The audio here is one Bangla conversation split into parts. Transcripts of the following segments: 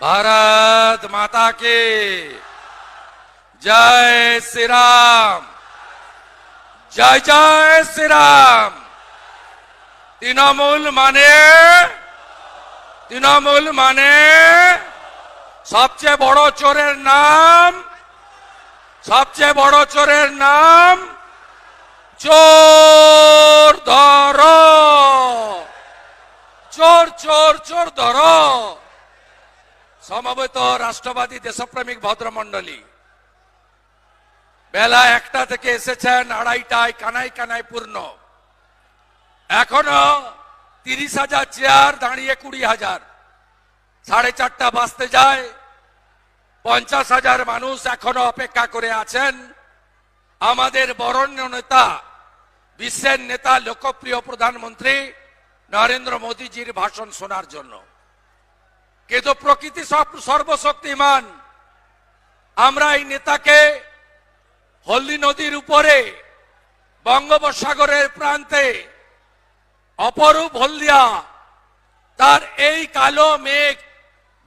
भारत माता की जय श्री राम জয় জয় শ্রীরাম তৃণমূল মানে তৃণমূল মানে সবচেয়ে বড় চোরের নাম সবচেয়ে বড় চোরের নাম চোর ধর চোর চোর চোর ধর সমবেত রাষ্ট্রবাদী দেশপ্রেমিক ভদ্রমণ্ডলী। বেলা একটা থেকে এসেছেন, আড়াইটায় কানাই কানাই পূর্ণ। এখনও তিরিশ হাজার চেয়ার, দাঁড়িয়ে কুড়ি হাজার। সাড়ে চারটা বাজতে যায়। পঞ্চাশ হাজার মানুষ এখনও অপেক্ষা করে আছেন। আমাদের বরণ্য নেতা, বিশ্বের নেতা, লোকপ্রিয় প্রধানমন্ত্রী নরেন্দ্র মোদীজির ভাষণ শোনার জন্য। কিন্তু প্রকৃতি সর্বশক্তিমান। আমরা এই নেতাকে হলদি নদীর উপরে, বঙ্গোপসাগরের প্রান্তে, অপরূপ হলদিয়া, তার এই কালো মেঘ,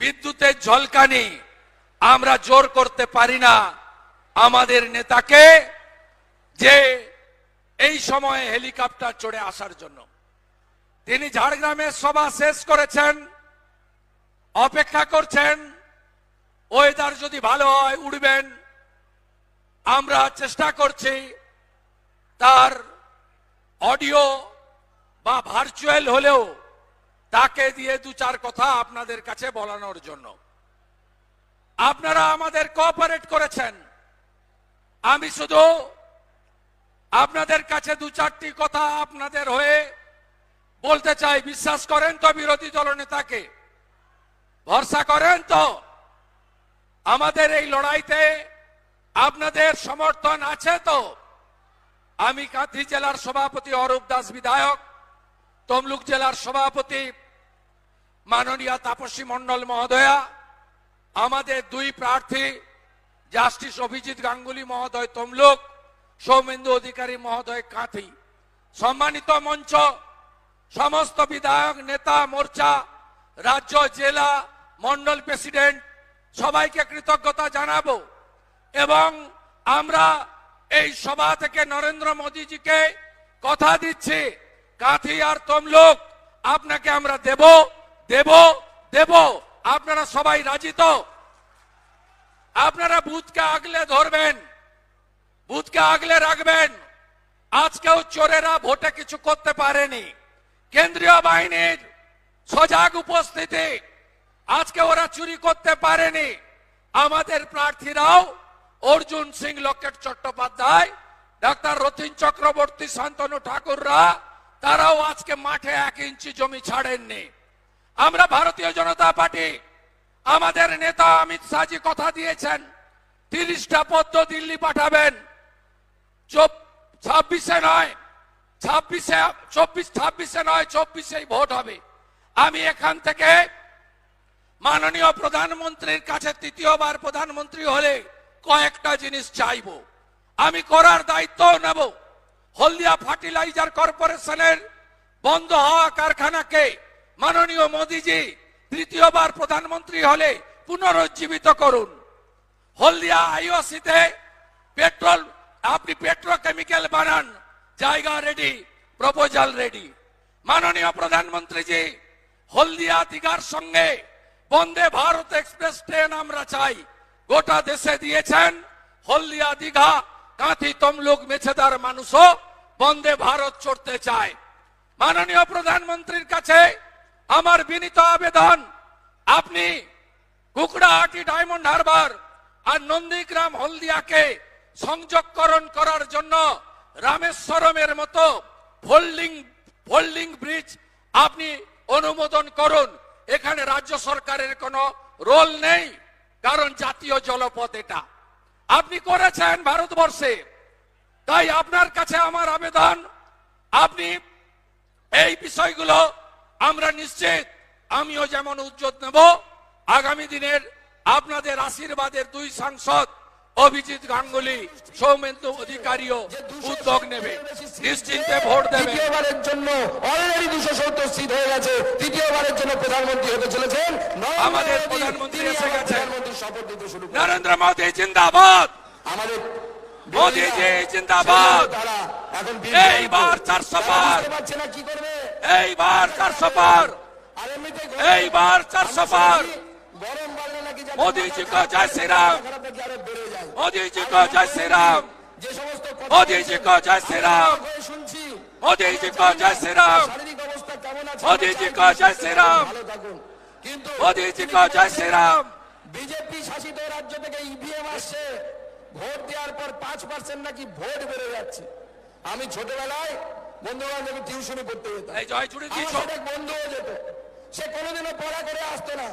বিদ্যুতের ঝলকানি আমরা জোর করতে পারি না। আমাদের নেতাকে যে এই সময়ে হেলিকপ্টার চড়ে আসার জন্য। তিনি ঝাড়গ্রামের সভা শেষ করেছেন। অপেক্ষা করছেন। ওয়েদার যদি ভালো হয় উঠবেন আমরা চেষ্টা করছি তার অডিও বা ভার্চুয়াল হলেও তাকে দিয়ে দু চার কথা আপনাদের কাছে বলানোর জন্য। আপনারা আমাদের কোঅপারেট করেছেন। আমি শুধু আপনাদের কাছে দু চারটি কথা আপনাদের হয়ে বলতে চাই। বিশ্বাস করেন তো বিরোধী দলনেতাকে। ভরসা করেন তো। আমাদের এই লড়াইতে আপনাদের সমর্থন আছে তো? আমি কাঁথি জেলার সভাপতি অরূপ দাস বিধায়ক, তমলুক জেলার সভাপতি মাননীয় তাপসী মণ্ডল মহোদয়া, আমাদের দুই প্রার্থী জাস্টিস অভিজিৎ গাঙ্গুলি মহোদয় তমলুক, সৌমেন্দু অধিকারী মহোদয় কাঁথি। সম্মানিত মঞ্চ, সমস্ত বিধায়ক, নেতা, মোর্চা, রাজ্য, জেলা মন্ডল প্রেসিডেন্ট, সবাইকে কৃতজ্ঞতা জানাব। এবং আমরা এই সভা থেকে নরেন্দ্র মোদীজিকে কথা দিচ্ছি, কাঁথি আর তমলুক, আপনাকে আমরা দেব দেব দেব। আপনারা সবাই রাজি তো? আপনারা বুথকে আগলে ধরবেন, বুথকে আগলে রাখবেন। আজকেও চোরেরা ভোটে কিছু করতে পারেনি। কেন্দ্রীয় বাহিনীর সজাগ উপস্থিতি আজকে ওরা চুরি করতে পারেনি। আমাদের প্রার্থীরাও অর্জুন সিং, লকেট চট্টোপাধ্যায়, ডাক্তার রতিন চক্রবর্তী, শান্তনু ঠাকুররা, তারাও আজকে মাঠে এক ইঞ্চি জমি ছাড়েননি। আমরা ভারতীয় জনতা পার্টি, আমাদের নেতা অমিত শাহজি কথা দিয়েছেন, তিরিশটা পদ্ম দিল্লি পাঠাবেন। ছাব্বিশে নয়, ছাব্বিশে চব্বিশ, ছাব্বিশে নয়, চব্বিশেই ভোট হবে। আমি এখান থেকে মাননীয় প্রধানমন্ত্রীর কাছে তৃতীয়বার প্রধানমন্ত্রী হলে কয়েকটা জিনিস চাইব। আমি করার দায়িত্ব নেব। হলদিয়া ফার্টিলাইজার কর্পোরেশনের বন্ধ হওয়া কারখানাকে মাননীয় মোদীজি তৃতীয়বার প্রধানমন্ত্রী হলে পুনরুজ্জীবিত করুন। হলদিয়া আইওসিতে পেট্রোল, আপনি পেট্রোকেমিক্যাল বানান, জায়গা রেডি, প্রপোজাল রেডি। মাননীয় প্রধানমন্ত্রীজি, হলদিয়া দীঘার সঙ্গে বন্দে ভারত এক্সপ্রেস ট্রেন আমরা চাই। গোটা দেশে দিয়েছেন হলদিয়া দীঘা, কাঁথি, তমলুক, মেছেদার মানুষও বন্দে ভারত চড়তে চায়। মাননীয় প্রধানমন্ত্রীর কাছে আমার বিনীত আবেদন, আপনি কুকড়াহাটি ডায়মন্ড হারবার আর নন্দীগ্রাম হলদিয়াকে সংযোগকরণ করার জন্য রামেশ্বরমের মতো ফোল্ডিং ফোল্ডিং ব্রিজ আপনি অনুমোদন করুন। এখানে রাজ্য সরকারের কোনো রোল নেই, কারণ জাতীয় জলপথ এটা। আপনি করেছেন ভারতবর্ষে, তাই আপনার কাছে আমার আবেদন, আপনি এই বিষয়গুলো আমরা নিশ্চিত, আমিও যেমন উদ্যোগ নেব, আগামী দিনের আপনাদের আশীর্বাদের দুই সাংসদ অভিজিৎ গাঙ্গুলি সৌমেন্দু অধিকারীও উদ্যোগ নেবে। নিশ্চিন্তে ভোট দেবে। তৃতীয়বারের জন্য অলরেডি দুশো সত্তর সিট হয়ে গেছে। তৃতীয়বারের জন্য প্রধানমন্ত্রী হতে চলেছেন। আমাদের প্রধানমন্ত্রী এসে আবার গেছেন। শপথ নিতে শুরু নরেন্দ্র মোদী জিন্দাবাদ! আমাদের মোদিজি জিন্দাবাদ। এইবার চারশো পার। কি করবে। এইবার চারশো পার। এইবার চারশো পার। কো জয় শ্রী ভোট দেওয়ার পর পাঁচ পার্সেন্ট নাকি ভোট বেড়ে যাচ্ছে। আমি ছোটবেলায় বন্ধুগণ আমি টিউশনি পড়তে যেতাম। বন্ধু হয়ে যেত। সে কোনোদিনও পড়া করে আসতো না।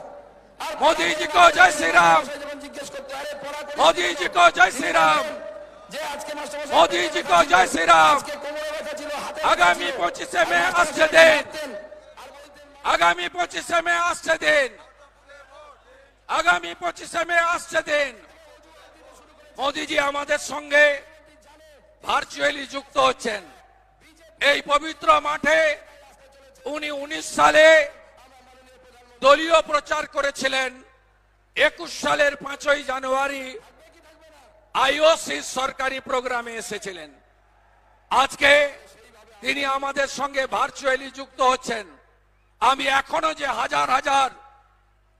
আর মোদিজি কো জয় শ্রীরাম। জি কো জয় শ্রী রাম আজকে কোমরে ব্যথা ছিল হাতে আগামী পঁচিশে মে আসছে দিন। আগামী পঁচিশে মে আসছে দিন। আগামী পঁচিশে মে আসছে দিন। মোদিজি আমাদের সঙ্গে ভার্চুয়ালি যুক্ত হচ্ছেন। এই পবিত্র মাঠে উনি উনিশ সালে দলীয় প্রচার করেছিলেন। একুশ সালের পাঁচই জানুয়ারি আইওসি সরকারি প্রোগ্রামে এসেছিলেন। আজকে তিনি আমাদের সঙ্গে ভার্চুয়ালি যুক্ত হচ্ছেন। আমি এখনও যে হাজার হাজার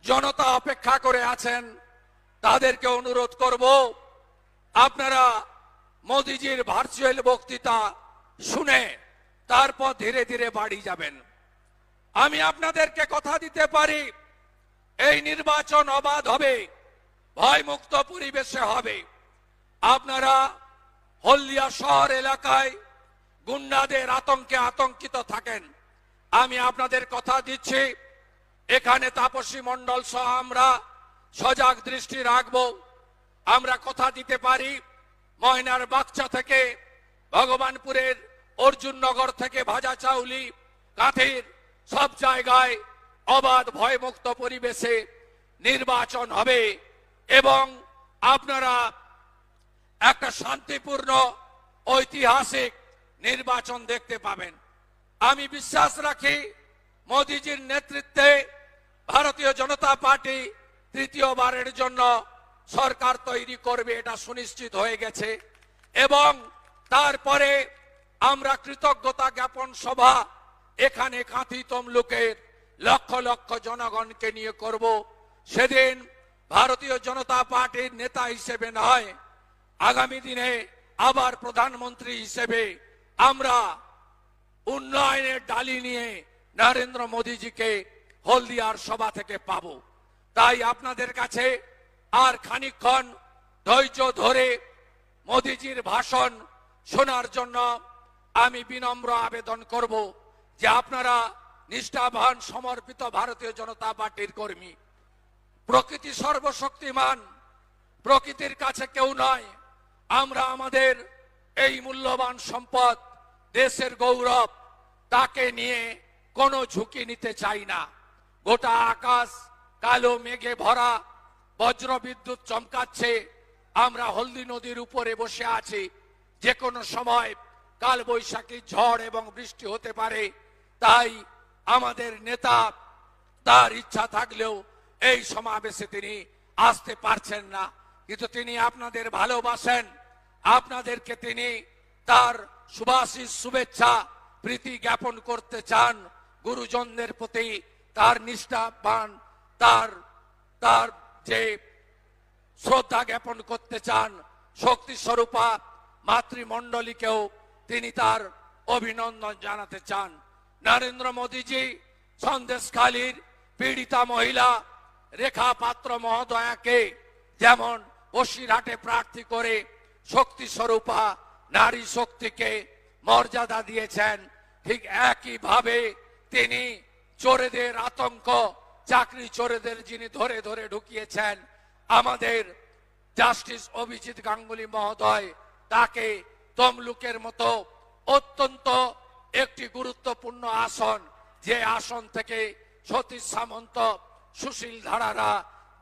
জনতা অপেক্ষা করে আছেন, তাদেরকে অনুরোধ করব, আপনারা মোদিজির ভার্চুয়াল বক্তৃতা শুনে তারপর ধীরে ধীরে বাড়ি যাবেন। আমি আপনাদেরকে কথা দিতে পারি, এই নির্বাচন অবাধ হবে, ভয়মুক্ত পরিবেশে হবে। আপনারা হলদিয়া শহর এলাকায় গুন্ডাদের আতঙ্কে আতঙ্কিত থাকেন। আমি আপনাদের কথা দিচ্ছি, এখানে তাপসী মণ্ডল সহ আমরা সজাগ দৃষ্টি রাখব। আমরা কথা দিতে পারি, ময়নার বাচ্চা থেকে ভগবানপুরের অর্জুননগর থেকে ভাজা চাউলি, কাঁথির সব জায়গায় অবাধ ভয়মুক্ত পরিবেশে নির্বাচন হবে এবং আপনারা একটা শান্তিপূর্ণ, ঐতিহাসিক নির্বাচন দেখতে পাবেন। আমি বিশ্বাস রাখি, মোদিজির নেতৃত্বে ভারতীয় জনতা পার্টি তৃতীয়বারের জন্য সরকার তৈরি করবে এটা সুনিশ্চিত হয়ে গেছে। এবং তারপরে আমরা কৃতজ্ঞতা জ্ঞাপন সভা এখানে কাঁথি তমলুকের লক্ষ লক্ষ জনগণকে নিয়ে করব। সেদিন ভারতীয় জনতা পার্টির নেতা হিসেবে নয় আগামী দিনে আবার প্রধানমন্ত্রী হিসেবে আমরা উন্নয়নের ডালি নিয়ে নরেন্দ্র মোদীজিকে হলদিয়ার সভা থেকে পাব। তাই আপনাদের কাছে আর খানিকক্ষণ ধৈর্য ধরে মোদীজির ভাষণ শোনার জন্য আমি বিনম্র আবেদন করব যে আপনারা নিষ্ঠাবান, সমর্পিত ভারতীয় জনতা পার্টির কর্মী। প্রকৃতি সর্বশক্তিমান, প্রকৃতির কাছে কেউ নয়। আমরা আমাদের এই মূল্যবান সম্পদ, দেশের গৌরব, তাকে নিয়ে কোনো ঝুঁকি নিতে চাই না। গোটা আকাশ কালো মেঘে ভরা বজ্র বিদ্যুৎ চমকাচ্ছে। আমরা হলদি নদীর উপরে বসে আছি। যে কোনো সময় কাল বৈশাখী ঝড় এবং বৃষ্টি হতে পারে। তাই আমাদের নেতা, তার ইচ্ছা থাকলেও এই সমাবেশে তিনি আসতে পারছেন না। কিন্তু তিনি আপনাদের ভালোবাসেন। আপনাদেরকে তিনি তার সুভাষিস শুভেচ্ছা, প্রীতি জ্ঞাপন করতে চান। গুরুজনদের প্রতি তার নিষ্ঠাবান, তার তার যে শ্রদ্ধা জ্ঞাপন করতে চান, শক্তি স্বরূপা মাতৃমণ্ডলীকেও তিনি তার অভিনন্দন জানাতে চান। নরেন্দ্র মোদীজি, সন্দেশখালীর পীড়িতা মহিলা রেখা পাত্র মহোদয়াকে যেমন বসিরহাটে প্রার্থী করে শক্তি স্বরূপা, নারী শক্তিকে মর্যাদা দিয়েছেন। ঠিক একইভাবে তিনি চোরেদের আতঙ্ক, চাকরি চোরেদের যিনি ধরে ধরে ঢুকিয়েছেন, আমাদের জাস্টিস অভিজিৎ গাঙ্গুলি মহোদয়, তাকে তমলুকের মতো অত্যন্ত একটি গুরুত্বপূর্ণ আসন, যে আসন থেকে সতীশ সামন্ত, সুশীল ধারারা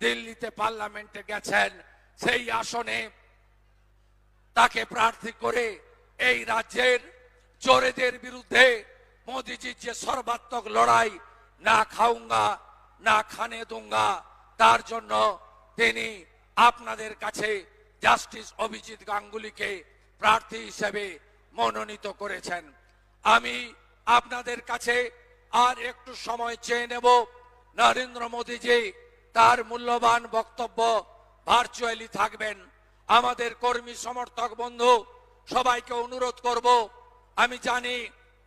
দিল্লিতে পার্লামেন্টে গেছেন, সেই আসনে তাকে প্রার্থী করে এই রাজ্যের চোরেদের বিরুদ্ধে মোদিজির যে সর্বাত্মক লড়াই, না খাউঙ্গা না খানে দুঙ্গা, তার জন্য তিনি আপনাদের কাছে জাস্টিস অভিজিৎ গাঙ্গুলিকে প্রার্থী হিসেবে মনোনীত করেছেন। আমি আপনাদের কাছে আর একটু সময় চেয়ে নেব। নরেন্দ্র মোদীজি তার মূল্যবান বক্তব্য ভার্চুয়ালি থাকবেন। আমাদের কর্মী সমর্থক বন্ধু, সবাইকে অনুরোধ করব, আমি জানি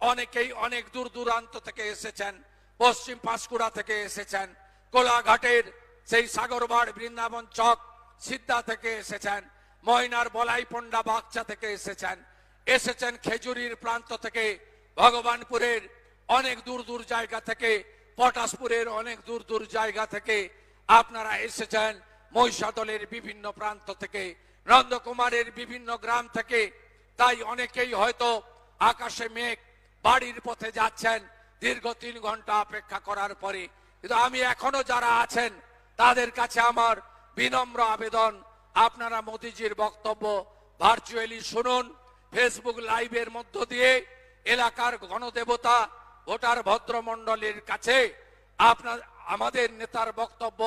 অনেকেই অনেক দূর দূরান্ত থেকে এসেছেন, পশ্চিম পাঁশকুড়া থেকে এসেছেন, কোলাঘাটের সেই সাগরবাড় বৃন্দাবন চক সিদ্ধা থেকে এসেছেন, ময়নার বলাই পন্ডা বাগচা থেকে এসেছেন এসেছেন খেজুরির প্রান্ত থেকে, ভগবানপুরের অনেক দূর দূর জায়গা থেকে, পটাশপুরের অনেক দূর দূর জায়গা থেকে, আপনারা এসেছেন মহিষাদলের বিভিন্ন প্রান্ত থেকে নন্দকুমারের বিভিন্ন গ্রাম থেকে, তাই অনেকেই হয়তো আকাশে মেঘ বাড়ির পথে যাচ্ছেন, দীর্ঘ তিন ঘণ্টা অপেক্ষা করার পরে। কিন্তু আমি এখনও যারা আছেন, তাদের কাছে আমার বিনম্র আবেদন। আপনারা মোদিজির বক্তব্য ভার্চুয়ালি শুনুন, ফেসবুক লাইভের মধ্য দিয়ে, এলাকার গণদেবতা ভোটার ভদ্রমণ্ডলীর কাছে আপনার, আমাদের নেতার বক্তব্য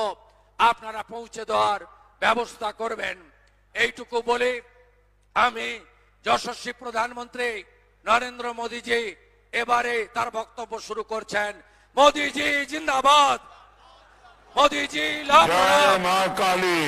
আপনারা পৌঁছে দেওয়ার ব্যবস্থা করবেন। এইটুকু বলে আমি যশস্বী প্রধানমন্ত্রী নরেন্দ্র মোদীজি এবারে তার বক্তব্য শুরু করছেন। মোদীজি জিন্দাবাদ। মোদীজি লাভ মা কালী।